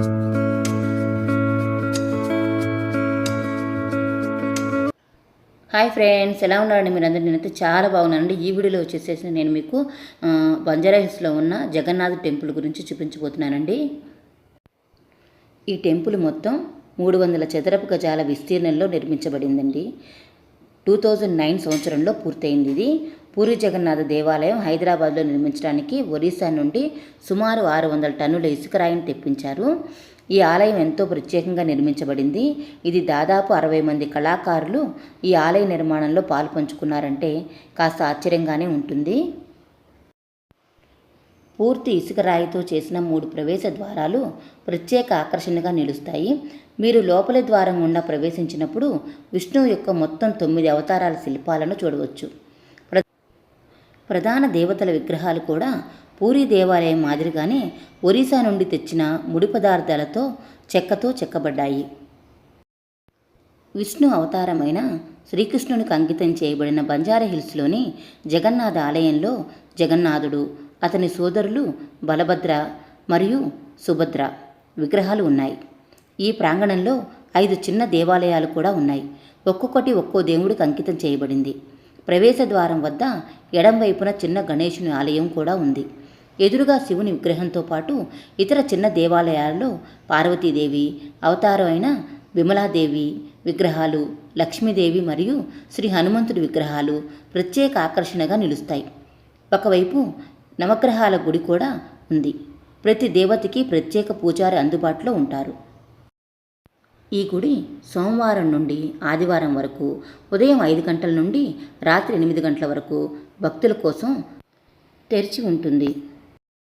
Hi friends ఎలా ఉన్నారండి మీరు నేనైతే చాలా బాగున్నానండి. ఈ వీడియోలో వచ్చేసేసి నేను మీకు బంజారా హిల్స్లో ఉన్న జగన్నాథ్ టెంపుల్ గురించి చూపించబోతున్నానండి. ఈ టెంపుల్ మొత్తం మూడు వందల చదరపు గజాల విస్తీర్ణంలో నిర్మించబడిందండి. టూ థౌజండ్ నైన్ సంవత్సరంలో పూర్తయింది ఇది. పూరి జగన్నాథ దేవాలయం హైదరాబాద్లో నిర్మించడానికి ఒరిస్సా నుండి సుమారు ఆరు వందల టన్నుల ఇసుక రాయిని తెప్పించారు. ఈ ఆలయం ఎంతో ప్రత్యేకంగా నిర్మించబడింది. ఇది దాదాపు అరవై మంది కళాకారులు ఈ ఆలయ నిర్మాణంలో పాలు పంచుకున్నారంటే కాస్త ఆశ్చర్యంగానే ఉంటుంది. పూర్తి ఇసుక రాయితో చేసిన మూడు ప్రవేశ ద్వారాలు ప్రత్యేక ఆకర్షణగా నిలుస్తాయి. మీరు లోపలి ద్వారం గుండా ప్రవేశించినప్పుడు విష్ణువు యొక్క మొత్తం తొమ్మిది అవతారాల శిల్పాలను చూడవచ్చు. ప్రధాన దేవతల విగ్రహాలు కూడా పూరి దేవాలయం మాదిరిగానే ఒరిస్సా నుండి తెచ్చిన ముడి పదార్థాలతో చెక్కతో చెక్కబడ్డాయి. విష్ణు అవతారమైన శ్రీకృష్ణునికి అంకితం చేయబడిన బంజారా హిల్స్లోని జగన్నాథ ఆలయంలో జగన్నాథుడు అతని సోదరులు బలభద్ర మరియు సుభద్ర విగ్రహాలు ఉన్నాయి. ఈ ప్రాంగణంలో ఐదు చిన్న దేవాలయాలు కూడా ఉన్నాయి. ఒక్కొక్కటి ఒక్కో దేవుడికి అంకితం చేయబడింది. ప్రవేశ ద్వారం వద్ద ఎడంవైపున చిన్న గణేశుని ఆలయం కూడా ఉంది. ఎదురుగా శివుని విగ్రహంతో పాటు ఇతర చిన్న దేవాలయాల్లో పార్వతీదేవి అవతారం అయిన విమలాదేవి విగ్రహాలు లక్ష్మీదేవి మరియు శ్రీ హనుమంతుడి విగ్రహాలు ప్రత్యేక ఆకర్షణగా నిలుస్తాయి. ఒకవైపు నవగ్రహాల గుడి కూడా ఉంది. ప్రతి దేవతకి ప్రత్యేక పూజారి అందుబాటులో ఉంటారు. ఈ గుడి సోమవారం నుండి ఆదివారం వరకు ఉదయం ఐదు గంటల నుండి రాత్రి ఎనిమిది గంటల వరకు భక్తుల కోసం తెరిచి ఉంటుంది.